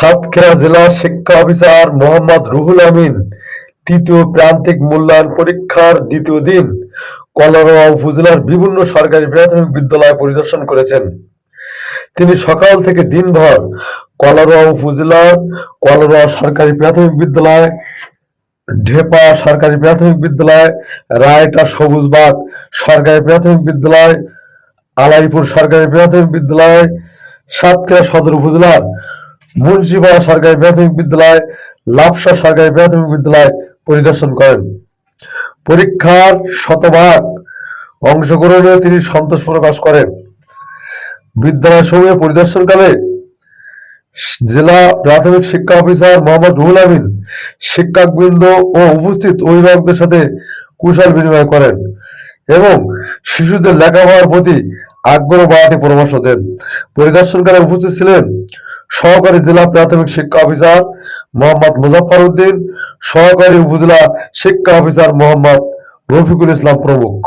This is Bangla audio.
সাতক্ষীরা জেলা শিক্ষা অফিসার মোহাম্মদ রুহুল আমিন। তৃতীয় প্রান্তিক মূল্যায়ন পরীক্ষার দ্বিতীয় দিন কলারোয়া উপজেলার বিভিন্ন সরকারি প্রাথমিক বিদ্যালয় পরিদর্শন করেছেন। তিনি সকাল থেকে দিনভর কলারোয়া উপজেলার কলারোয়া সরকারি প্রাথমিক বিদ্যালয়, ঢেপা সরকারি প্রাথমিক বিদ্যালয়, রায়টা সবুজবাগ সরকারি প্রাথমিক বিদ্যালয়, আলাইপুর সরকারি প্রাথমিক বিদ্যালয়, সাতক্ষীরা সদর উপজেলার মুন্সিপাড়া সরকারি প্রাথমিক বিদ্যালয় লাপসা সরকারি প্রাথমিক বিদ্যালয় পরিদর্শন করেন। পরীক্ষার শতভাগ অংশগ্রহণে তিনি সন্তোষ প্রকাশ করেন। বিদ্যালয় সমূহে পরিদর্শনকালে জেলা প্রাথমিক শিক্ষা অফিসার মোহাম্মদ রুহুল আমিন, শিক্ষকবৃন্দ ও উপস্থিত অভিভাবকদের সাথে কুশল বিনিময় করেন। এবং শিশুদের লেখাপড়ার প্রতি আগ্রহ বাড়াতে পরামর্শ দেন। পরিদর্শনকালে উপস্থিত ছিলেন সহকারী জেলা প্রাথমিক শিক্ষা অফিসার মোহাম্মদ মুজাফর উদ্দিন, সহকারী উপজেলা শিক্ষা অফিসার মোহাম্মদ রফিকুল ইসলাম প্রমুখ।